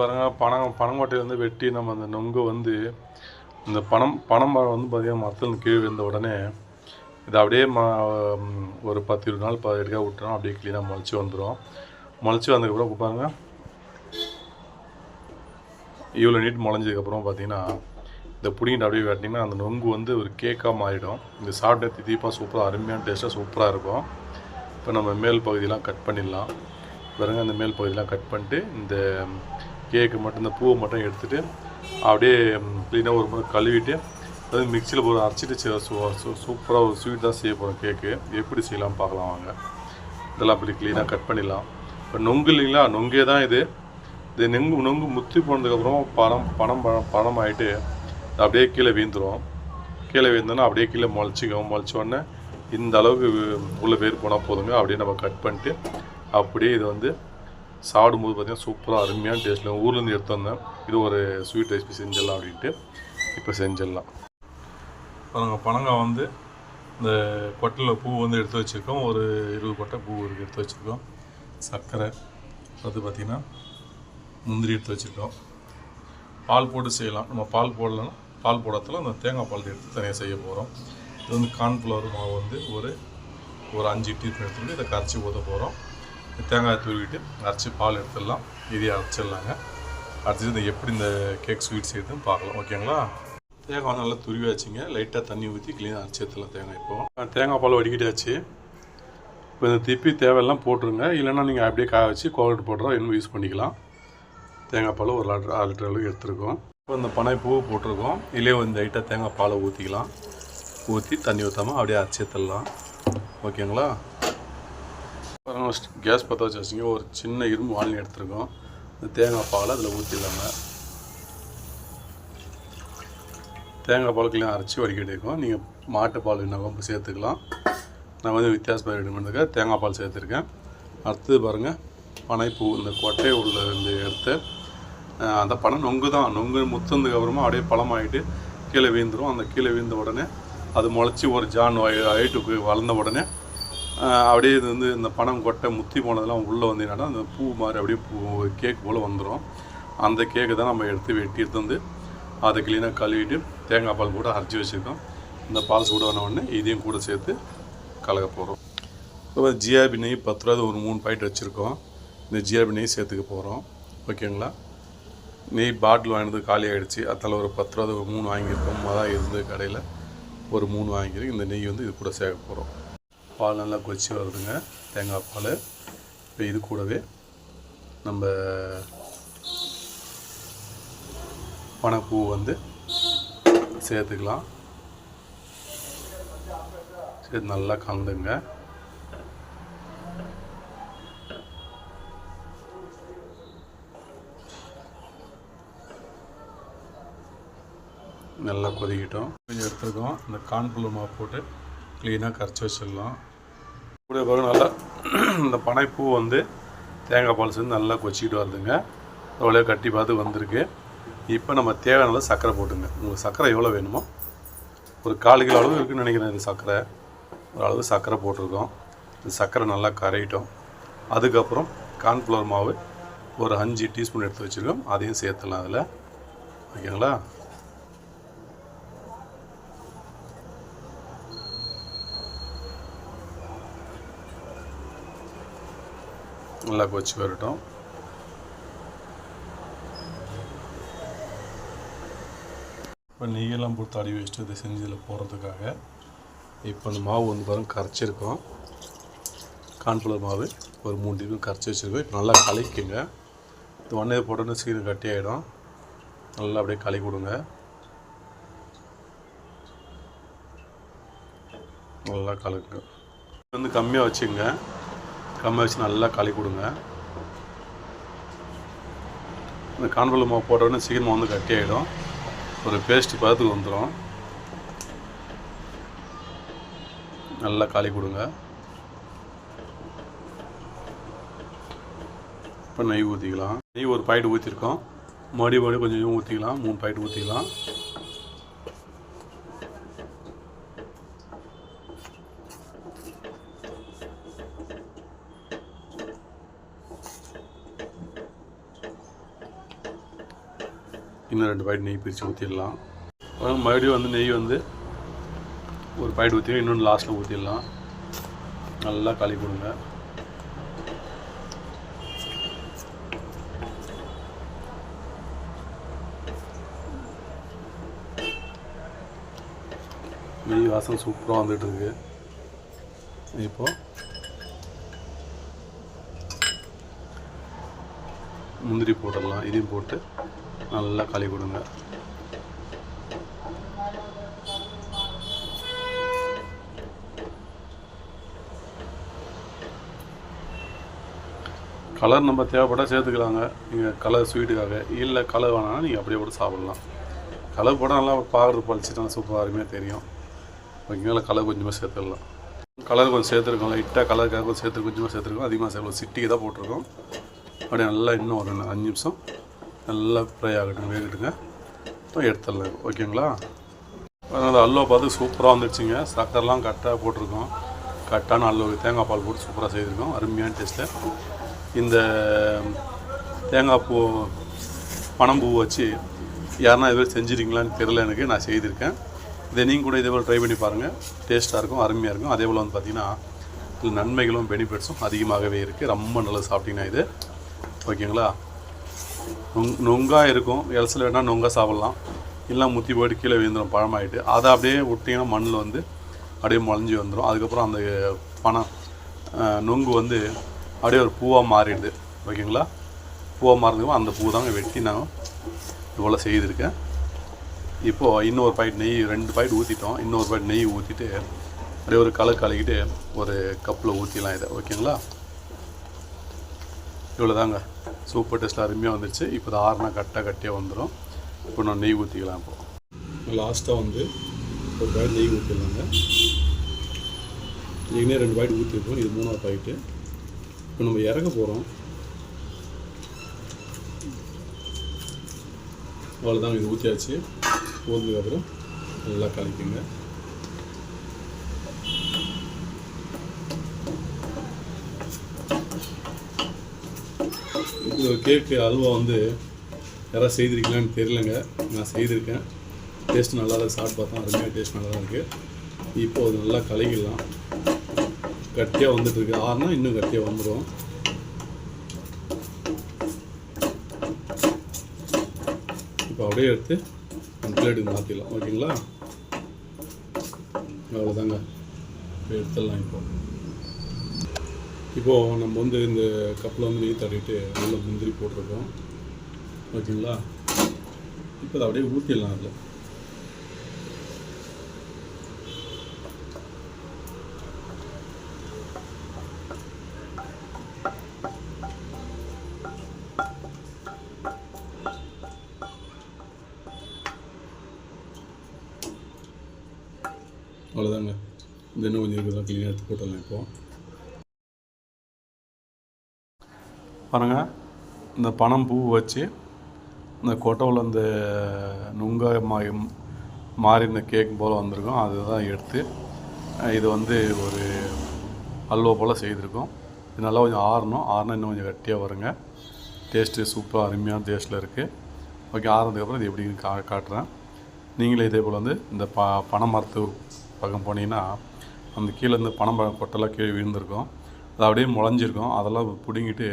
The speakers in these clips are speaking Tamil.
பாருங்கள் பனம் பனங்கொட்டையிலேருந்து வெட்டி நம்ம அந்த நொங்கு வந்து இந்த பனம் பனம் மரம் வந்து பார்த்திங்கன்னா மரத்தில் கீழே விழுந்த உடனே இதை அப்படியே ம ஒரு பத்து இருபது நாள் ப எடுக்க விட்டுறோம். அப்படியே க்ளீனாக முளைச்சி வந்துடும் முளைச்சி வந்ததுக்கப்புறம் பாருங்க இவ்வளோ நீட் முளைஞ்சதுக்கப்புறம் பார்த்தீங்கன்னா இந்த புடிங்கிட்டு அப்படியே வெட்டினீங்கன்னா அந்த நொங்கு வந்து ஒரு கேக்காக மாறிடும். இந்த சாப்பிட்ட திதிப்பாக சூப்பராக அருமையான டேஸ்ட்டாக சூப்பராக இருக்கும். இப்போ நம்ம மேல் பகுதியெலாம் கட் பண்ணிடலாம். பாருங்கள் அந்த மேல் பகுதியெலாம் கட் பண்ணிட்டு இந்த கேக்கு மட்டும் இந்த பூவை மட்டும் எடுத்துகிட்டு அப்படியே க்ளீனாக ஒரு முறை கழுவிட்டு அது மிக்சியில் போட்டு அரைச்சிட்டு சூப்பராக ஒரு ஸ்வீட் தான் செய்ய போகிறோம் கேக்கு எப்படி செய்யலாம் பார்க்கலாம் வாங்க. இதெல்லாம் அப்படி க்ளீனாக கட் பண்ணிடலாம். இப்போ நொங்கு இல்லைங்களா? நொங்கே தான் இது. இது நெங்கு நொங்கு முத்தி போனதுக்கப்புறம் பணம் பணம் பழம் பணம் ஆகிட்டு அப்படியே கீழே வீழ்ந்துடும் கீழே வீழ்ந்தோன்னா அப்படியே கீழே முளைச்சிக்கும். முளைச்ச உடனே இந்த அளவுக்கு உள்ளே வேர் போனால் போதுங்க. அப்படியே நம்ம கட் பண்ணிட்டு அப்படியே இது வந்து சாப்பிடும்போது பார்த்தீங்கன்னா சூப்பராக அருமையான டேஸ்ட்டில் ஊர்லேருந்து எடுத்து வந்தேன். இது ஒரு ஸ்வீட் ரெசிபி செஞ்சிடலாம் அப்படின்ட்டு இப்போ செஞ்சிடலாம். பாருங்க பனங்காய் வந்து இந்த கொட்டையில் பூ வந்து எடுத்து வச்சுருக்கோம். ஒரு இருபது கொட்டை பூ இருக்குது எடுத்து வச்சுருக்கோம். சர்க்கரை அது பார்த்திங்கன்னா முந்திரி எடுத்து வச்சுருக்கோம். பால் போட்டு செய்யலாம். நம்ம பால் போடலன்னா பால் போடத்தில் அந்த தேங்காய் பால் எடுத்து தனியாக செய்ய போகிறோம் இது வந்து கார்ன்ஃப்ளவர் மாவு வந்து ஒரு ஒரு அஞ்சு டீ எடுத்துகிட்டு இதை கரைச்சி ஊற்ற போகிறோம் தேங்காய் துருவிட்டு அரைச்சி பால் எடுத்துடலாம். இதையும் அரைச்சிடலாங்க. அரைச்சிட்டு இந்த எப்படி இந்த கேக் ஸ்வீட் செய்யுதுன்னு பார்க்கலாம். ஓகேங்களா? தேங்காய் வந்து நல்லா துருவி வச்சுங்க லைட்டாக தண்ணி ஊற்றி க்ளீனாக அரைச்சி எடுத்துடலாம் தேங்காய் இப்போ. தேங்காய் பால் வடிக்கிட்டாச்சு இப்போ இந்த திருப்பி தேவையெல்லாம் போட்டுருங்க. இல்லைன்னா நீங்கள் அப்படியே காய வச்சு கோல்டு போடுறோம் இன்னும் யூஸ் பண்ணிக்கலாம். தேங்காய் பால் ஒரு லிட்டர் ஆறு லிட்டர் அளவுக்கு எடுத்துருக்கோம். இப்போ இந்த பனை பூ போட்டிருக்கோம். இல்லையே வந்து லைட்டாக தேங்காய் பாலை ஊற்றிக்கலாம் ஊற்றி தண்ணி ஊற்றாமல் அப்படியே அரைச்சி எடுத்துடலாம். ஓகேங்களா? கேஸ் பற்ற வச்சு வச்சிங்க ஒரு சின்ன இரும்பு வாளினி எடுத்துருக்கோம். இந்த தேங்காய் பாலை அதில் ஊற்றிடலாங்க தேங்காய் பாலுக்கெல்லாம் அரைச்சி வடிகட்டிருக்கோம் நீங்கள் மாட்டு பால் என்ன சேர்த்துக்கலாம். நான் வந்து வித்தியாசமாக ரெடி பண்ணுறதுக்காக தேங்காய் பால் சேர்த்துருக்கேன். அடுத்தது பாருங்கள் பனைப்பூ இந்த கொட்டை உள்ள இருந்து எடுத்து அந்த பனை நொங்கு தான். நொங்கு முத்துனதுக்கப்புறமா அப்படியே பழமாயிட்டு கீழே வீழ்ந்துடும் அந்த கீழே வீழ்ந்த உடனே அது முளைச்சி ஒரு ஜான் ஹைட்டுக்கு வளர்ந்த உடனே அப்படியே இது வந்து இந்த பணம் கொட்டை முத்தி போனதெல்லாம் உள்ளே வந்து அந்த பூ மாதிரி அப்படியே பூ கேக் போல் வந்துடும் அந்த கேக்கு தான் நம்ம எடுத்து வெட்டி எடுத்து வந்து அதை க்ளீனாக கழுவிட்டு தேங்காய் பால் கூட அரைச்சி வச்சுருக்கோம். இந்த பால் சூடான உடனே இதையும் கூட சேர்த்து கலக்க போகிறோம் இப்போ ஜிஆர்பி நெய் பத்து ரூபா ஒரு மூணு பாக்கெட் வச்சுருக்கோம். இந்த ஜிஆர்பி நெய் சேர்த்துக்க போகிறோம் ஓகேங்களா நெய் பாட்டில் வாங்கினது காலி ஆகிடுச்சு அதில் ஒரு பத்து ரூபா ஒரு மூணு வாங்கியிருக்கோம். மொதல் இருந்து கடையில் ஒரு மூணு வாங்கியிருக்கு. இந்த நெய் வந்து இது கூட சேர்க்க போகிறோம் பால் நல்லா கொச்சி வருதுங்க. தேங்காய் பால். இப்போ இது கூடவே நம்ம பனைப்பூ வந்து சேர்த்துக்கலாம். சேர்த்து நல்லா கலந்துங்க. நல்லா கொதிக்கிட்டோம். கொஞ்சம் எடுத்துருக்கோம். இந்த கான்ஃபுல்லர் போட்டு க்ளீனாக கரைச்சி வச்சிடலாம். கூடிய பாருங்க நல்லா இந்த பனைப்பூ வந்து தேங்காய் பால் சேர்ந்து நல்லா கொச்சிக்கிட்டு வருதுங்க. அவ்வளோ கட்டி பார்த்து வந்திருக்கு. இப்போ நம்ம தேவையான சர்க்கரை போட்டுங்க. உங்களுக்கு சர்க்கரை எவ்வளோ வேணுமோ? ஒரு கால் கிலோ அளவு இருக்குன்னு நினைக்கிறேன் இது சர்க்கரை. ஒரு அளவு சர்க்கரை போட்டிருக்கோம். இந்த சர்க்கரை நல்லா கரையிட்டோம். அதுக்கப்புறம் கார்ன்ஃப்ளவர் மாவு ஒரு அஞ்சு டீஸ்பூன் எடுத்து வச்சுருக்கோம். அதையும் சேர்த்துலாம் அதில். ஓகேங்களா? நல்லா கொச்சி வரட்டும். இப்போ நெய்யெல்லாம் போட்டு தடி வச்சுட்டு இதை செஞ்சு இதில் போடுறதுக்காக இப்போ அந்த மாவு வந்து பாருங்க கரைச்சிருக்கோம். கான்ஃப்ளவர் மாவு ஒரு மூணு டீஸ்பூன் கரைச்சி வச்சுருக்கோம். இப்போ நல்லா கலக்கிங்க இது ஒன்றே போட்டோன்னு சீக்கிரம் கட்டி ஆகிடும் நல்லா அப்படியே கலக்கி கொடுங்க. நல்லா கலக்குங்க. வந்து கம்மியாக வச்சுங்க கம்மியாக வச்சு நல்லா களி கொடுங்க. இந்த கான்ஃபிளவர் மாவு போட்டோடனே சீக்கிரமாக வந்து கட்டி ஆகிடும் ஒரு பேஸ்ட் பதத்துக்கு வந்துடும் நல்லா களி கொடுங்க. இப்போ நெய் ஊற்றிக்கலாம் நெய் ஒரு பாயிண்ட் ஊற்றிருக்கோம் மறுபடியும் மறுபடியும் கொஞ்சம் ஊற்றிக்கலாம் மூணு பாயிண்ட் ஊற்றிக்கலாம் ரெண்டு பாக்கெட் நெய் பிரித்து ஊற்றிடலாம் மறுபடியும் வந்து நெய் வந்து ஒரு பாக்கெட் ஊற்றி இன்னொன்று லாஸ்ட்டில் ஊற்றிடலாம் நல்லா களி கொடுங்க நெய் வாசம் சூப்பராக வந்துட்டு இருக்கு. இப்போ முந்திரி போட்டுடலாம் இதையும் போட்டு நல்லா களி கொடுங்க. கலர் நம்ம தேவைப்பட்டால் சேர்த்துக்கலாங்க. நீங்கள் கலர் ஸ்வீட்டுக்காக இல்லை கலர் வேணாம்னா நீங்கள் அப்படியே கூட சாப்பிட்லாம். கலர் போட்டால் நல்லா பார்க்குறது பழிச்சிட்டா சூப்பராக அருமையாக தெரியும். ஓகேங்களா கலர் கொஞ்சமாக சேர்த்துடலாம். கலர் கொஞ்சம் சேர்த்துருக்கோம் லைட்டாக கலருக்காக கொஞ்சம் சேர்த்து கொஞ்சமாக சேர்த்துருக்கோம். அதிகமாக சேர்க்கலாம் சிட்டிக்கு தான் போட்டிருக்கோம். அப்படியே நல்லா இன்னும் ஒரு அஞ்சு நிமிஷம் நல்லா ஃப்ரை ஆகட்டும் வேகட்டுங்க. இப்போ எடுத்துடலாம். ஓகேங்களா? அதனால் அல்வா பார்த்து சூப்பராக வந்துடுச்சுங்க. சக்கரெலாம் கரெக்டாக போட்டிருக்கோம். கரெக்டான அல்வா தேங்காய் பால் போட்டு சூப்பராக செய்திருக்கோம். அருமையான டேஸ்ட்டு இந்த தேங்காய் பூ பனம்பூ வச்சு யாருன்னா இதுவரை செஞ்சுருக்கீங்களான்னு தெரில எனக்கு. நான் செய்திருக்கேன். இதை நீங்கள் கூட இதே போல் ட்ரை பண்ணி பாருங்கள் டேஸ்ட்டாக இருக்கும் அருமையாக இருக்கும். அதே போல் வந்து பார்த்திங்கன்னா இதில் நன்மைகளும் பெனிஃபிட்ஸும் அதிகமாகவே இருக்குது ரொம்ப நல்லது சாப்பிட்டிங்கன்னா இது. ஓகேங்களா? நொங் நொங்காக இருக்கும். இலசில் வேணால் நொங்காக சாப்பிட்லாம். இல்லை முத்தி போயிட்டு கீழே விழுந்துடும் பழமாயிட்டு. அதை அப்படியே விட்டிங்கன்னா மண்ணில் வந்து அப்படியே முளைஞ்சி வந்துடும் அதுக்கப்புறம் அந்த பணம் நொங்கு வந்து அப்படியே ஒரு பூவாக மாறிடுது. ஓகேங்களா? பூவாக மாறினதுக்கு அந்த பூ தாங்க வெட்டி நான் இது போல் செய்திருக்கேன். இப்போது இன்னொரு பாக்கெட் நெய் ரெண்டு பாக்கெட் ஊற்றிட்டோம் இன்னொரு பாக்கெட் நெய் ஊற்றிட்டு அப்படியே ஒரு கலர் கலக்கிட்டு ஒரு கப்பில் ஊற்றிடலாம் இதை. ஓகேங்களா? இவ்வளோ தாங்க சூப்பர் டேஸ்ட்டில் அருமையாக வந்துருச்சு. இப்போ இது ஆறுனா கரெக்டாக கட்டியாக வந்துடும் இப்போ நான் நெய் ஊற்றிக்கலாம் இப்போ. லாஸ்ட்டாக வந்து ஒரு பாக்கெட் நெய் ஊற்றிடலாங்க ஏற்கனவே ரெண்டு பாக்கெட் ஊற்றிருக்கோம் இது மூணாவது பாயிட்டு இப்போ நம்ம இறக்க போகிறோம் அவ்வளோதாங்க இது ஊற்றியாச்சு ஊர்ந்ததுக்கப்புறம் நல்லா கலக்கிங்க. இந்த கேக்கு அல்வா வந்து யாராவது செய்திருக்கீங்களான்னு தெரியலங்க. நான் செய்திருக்கேன். டேஸ்ட் நல்லா தான் சாப்பிட்டு பார்த்தா அருமையாக டேஸ்ட் நல்லா தான் இருக்குது இப்போ அது நல்லா கலக்கிடலாம். கட்டியாக வந்துட்டுருக்கு ஆறுனா இன்னும் கட்டியாக வந்துடும் இப்போ அப்படியே எடுத்து பிளேட்டுக்கு மாற்றிடலாம் ஓகேங்களா? அவ்வளோதாங்க எடுத்துடலாம் இப்போ. இப்போது நம்ம வந்து இந்த கப்பில் வந்து நெய் தடவிட்டு நல்ல முந்திரி போட்டிருக்கோம். ஓகேங்களா? இப்போ அதை அப்படியே ஊற்றிடலாம் அதில். அவ்வளோதாங்க. இந்த இன்னும் கொஞ்சம் க்ளீனாக எடுத்து போட்டுடலாம் இப்போ. பாருங்கள் இந்த பனம் பூ வச்சு இந்த கொட்டவில் இந்த நுங்காய் மா மாறி இந்த கேக் போல் வந்திருக்கும். அதுதான் எடுத்து இது வந்து ஒரு அல்வா போல் செய்திருக்கோம். இது நல்லா கொஞ்சம் ஆறணும். ஆறினா இன்னும் கொஞ்சம் கட்டியாக வருங்க. டேஸ்ட்டு சூப்பராக அருமையான டேஸ்ட்டில் இருக்குது ஓகே ஆறுனதுக்கப்புறம் இது எப்படின்னு கா காட்டுறேன். நீங்களே இதே போல் வந்து இந்த ப பனை மரத்து பக்கம் போனீங்கன்னா அந்த கீழே இருந்து பனம் கொட்டெல்லாம் கீழே விழுந்திருக்கும். அது அப்படியே முளைஞ்சிருக்கும். அதெல்லாம் பிடுங்கிட்டு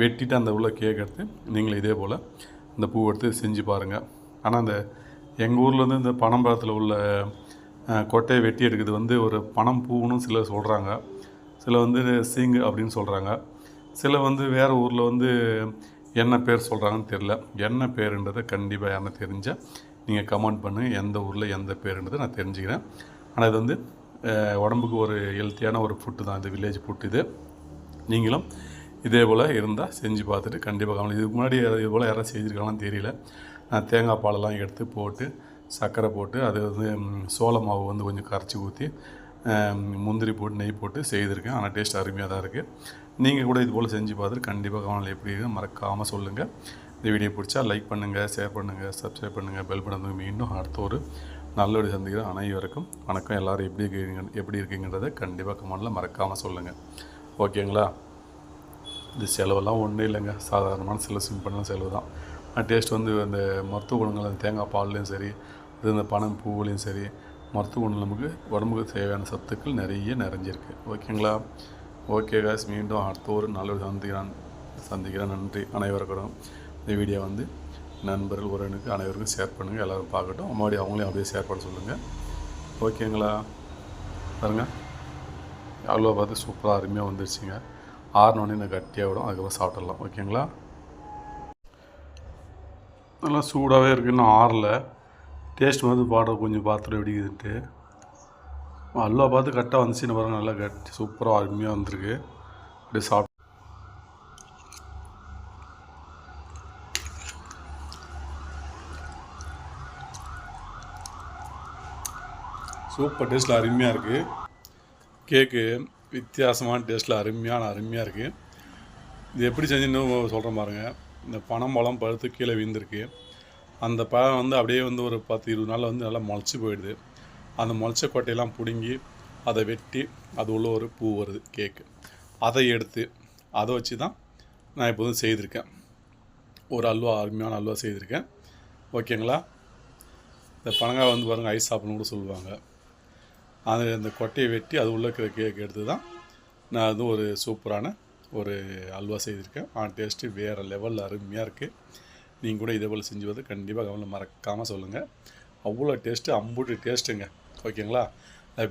வெட்டிட்டு அந்த உள்ள கேக் எடுத்து நீங்களே இதே போல் இந்த பூ எடுத்து செஞ்சு பாருங்கள் ஆனால் அந்த எங்கள் ஊர்லேருந்து இந்த பனம்பழத்தில் உள்ள கொட்டையை வெட்டி எடுக்கிறது வந்து ஒரு பனம் பூன்னு சிலர் சொல்கிறாங்க சில வந்து சீங்கு அப்படின்னு சொல்கிறாங்க சில வந்து வேறு ஊரில் வந்து என்ன பேர் சொல்கிறாங்கன்னு தெரில என்ன பேருன்றதை கண்டிப்பாக யாரும் தெரிஞ்சால் நீங்கள் கமெண்ட் பண்ணு. எந்த ஊரில் எந்த பேருன்றதை நான் தெரிஞ்சுக்கிறேன். ஆனால் இது வந்து உடம்புக்கு ஒரு ஹெல்த்தியான ஒரு ஃபுட்டு தான். இது வில்லேஜ் ஃபுட்டு இது. நீங்களும் இதே போல் இருந்தால் செஞ்சு பார்த்துட்டு கண்டிப்பாக கவனம். இதுக்கு முன்னாடி இது போல் யாராவது செஞ்சுருக்காங்களான்னு தெரியல. நான் தேங்காய் பாலெல்லாம் எடுத்து போட்டு சர்க்கரை போட்டு அது வந்து சோள மாவு வந்து கொஞ்சம் கரைச்சி ஊற்றி முந்திரி போட்டு நெய் போட்டு செய்திருக்கேன். ஆனால் டேஸ்ட் அருமையாக தான் இருக்குது நீங்கள் கூட இது போல் செஞ்சு பார்த்துட்டு கண்டிப்பாக கவனம் எப்படி இருக்குது மறக்காமல் சொல்லுங்கள் இந்த வீடியோ பிடிச்சா லைக் பண்ணுங்கள் ஷேர் பண்ணுங்கள் சப்ஸ்கிரைப் பண்ணுங்கள் பெல் பட்டன் மீண்டும் அடுத்த ஒரு நல்ல ஒரு சந்திக்கிறேன் அனைவருக்கும் வணக்கம். எல்லோரும் எப்படி இருக்கீங்க எப்படி இருக்கீங்கன்றதை கண்டிப்பாக கமெண்டில் மறக்காமல் சொல்லுங்கள் ஓகேங்களா? இது செலவெல்லாம் ஒன்றும் இல்லைங்க. சாதாரணமான செலவு சிம்பிளான செலவு தான். டேஸ்ட் வந்து அந்த மருத்துவ குணங்கள் அந்த தேங்காய் பால்லையும் சரி இது இந்த பனம் பூவுலையும் சரி மருத்துவ குணம் நமக்கு உடம்புக்கு தேவையான சத்துக்கள் நிறைய நிறைஞ்சிருக்கு. ஓகேங்களா? ஓகே காஸ் மீண்டும் அடுத்த ஒரு நல்ல சந்திக்கிறான். சந்திக்கிறேன். நன்றி. அனைவருக்கும். இந்த வீடியோ வந்து நண்பர்கள் உறவினருக்கு அனைவருக்கும் ஷேர் பண்ணுங்கள் எல்லோரும் பார்க்கட்டும். மறுபடியும் அவங்களையும் அப்படியே ஷேர் பண்ண சொல்லுங்கள் ஓகேங்களா? பாருங்கள் அவ்வளோ பார்த்து சூப்பராக அருமையாக வந்துருச்சுங்க. ஆறினோடனே நான் கட்டியாக விடும் அதுக்கப்புறம் சாப்பிட்றலாம் ஓகேங்களா? நல்லா சூடாகவே இருக்குது இன்னும் ஆறல. டேஸ்ட் வந்து பாடுற கொஞ்சம் பார்த்துட்டு எப்படிக்குதுன்ட்டு அல்வா பார்த்து கரெக்டாக வந்துச்சுன்னு பாருங்கள் நல்லா கட்டி சூப்பராக அருமையாக வந்திருக்கு. அப்படியே சாப்பிட்டு சூப்பர் டேஸ்ட்டில் அருமையாக இருக்குது கேக்கு வித்தியாசமான டேஸ்ட்டில் அருமையான அருமையாக இருக்குது இது எப்படி செஞ்சுன்னு சொல்கிறேன் பாருங்கள் இந்த பனம் பழம் பழுத்து கீழே விழுந்திருக்கு. அந்த பழம் வந்து அப்படியே வந்து ஒரு பத்து இருபது நாளில் வந்து நல்லா முளைச்சி போயிடுது. அந்த முளைச்ச கொட்டையெல்லாம் பிடுங்கி அதை வெட்டி அது உள்ள ஒரு பூ வருது கேக்கு அதை எடுத்து அதை வச்சு தான் நான் இப்போதும் செய்திருக்கேன். ஒரு அல்வா அருமையான அல்வா செய்திருக்கேன். ஓகேங்களா? இந்த பனங்காய் வந்து பாருங்கள் ஐஸ் சாப்பிட்ணும் கூட சொல்லுவாங்க. அது அந்த கொட்டையை வெட்டி அது உள்ளே இருக்கிற கேக் எடுத்து தான் நான் அதுவும் ஒரு சூப்பரான ஒரு அல்வா செய்திருக்கேன். ஆ டேஸ்ட்டு வேறு லெவலில் அருமையாக இருக்குது நீங்கள் கூட இதே போல் செஞ்சு வந்து கண்டிப்பாக கவனம் மறக்காமல் சொல்லுங்கள் அவ்வளோ டேஸ்ட்டு அம்புட்டு டேஸ்ட்டுங்க ஓகேங்களா?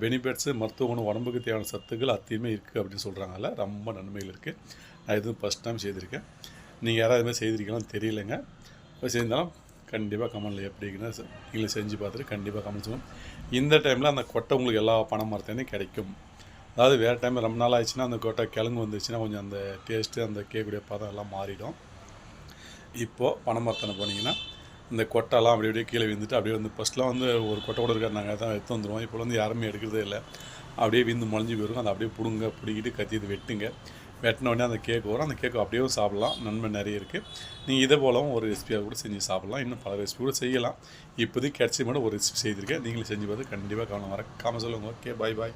பெனிஃபிட்ஸு மருத்துவ குணம் உடம்புக்கு தேவையான சத்துக்கள் அத்தியுமே இருக்குது அப்படின்னு சொல்கிறாங்கல்ல ரொம்ப நன்மைகள் இருக்குது நான் இதுவும் ஃபஸ்ட் டைம் செய்திருக்கேன். நீங்கள் யாராவது இது மாதிரி செய்திருக்கலாம் தெரியலைங்க. இப்போ செய்தாலும் கண்டிப்பாக கமெண்டில் எப்படிங்கன்னா நீங்களும் செஞ்சு பார்த்துட்டு கண்டிப்பாக கமெண்ட் சொல்லுங்கள் இந்த டைமில் அந்த கொட்டை உங்களுக்கு எல்லா பணம் மரத்தையும் கிடைக்கும். அதாவது வேறு டைம் ரொம்ப நாள் ஆயிடுச்சுன்னா அந்த கொட்டை கிழங்கு வந்துச்சுன்னா கொஞ்சம் அந்த டேஸ்ட்டு அந்த கேக்குடைய பதம் எல்லாம் மாறிடும். இப்போது பனைமரத்தனை போனீங்கன்னா இந்த கொட்டைலாம் அப்படி அப்படியே கீழே விழுந்துட்டு அப்படியே வந்து ஃபஸ்ட்லாம் வந்து ஒரு கொட்டை கூட இருக்காது நாங்கள் தான் எடுத்து வந்துடுவோம் இப்போ வந்து யாருமே எடுக்கிறதே இல்லை. அப்படியே விந்து முளைஞ்சி போயிடும் அதை அப்படியே பிடுங்க பிடிக்கிட்டு கத்தி இது வெட்டுங்க. வெட்டின உடனே அந்த கேக் வரும். அந்த கேக்கு அப்படியே சாப்பிட்லாம். நன்மை நிறைய இருக்குது நீங்கள் இதே போலவும் ஒரு ரெசிபியாக கூட செஞ்சு சாப்பிட்லாம். இன்னும் பல ரெசிபி கூட செய்யலாம். இப்போதைக்கு கிடச்சி மட்டும் ஒரு ரெசிபி செய்திருக்கேன். நீங்களும் செஞ்சு பார்த்து கண்டிப்பாக கவனம் வர காம சொல்லுங்கள் ஓகே பாய் பாய்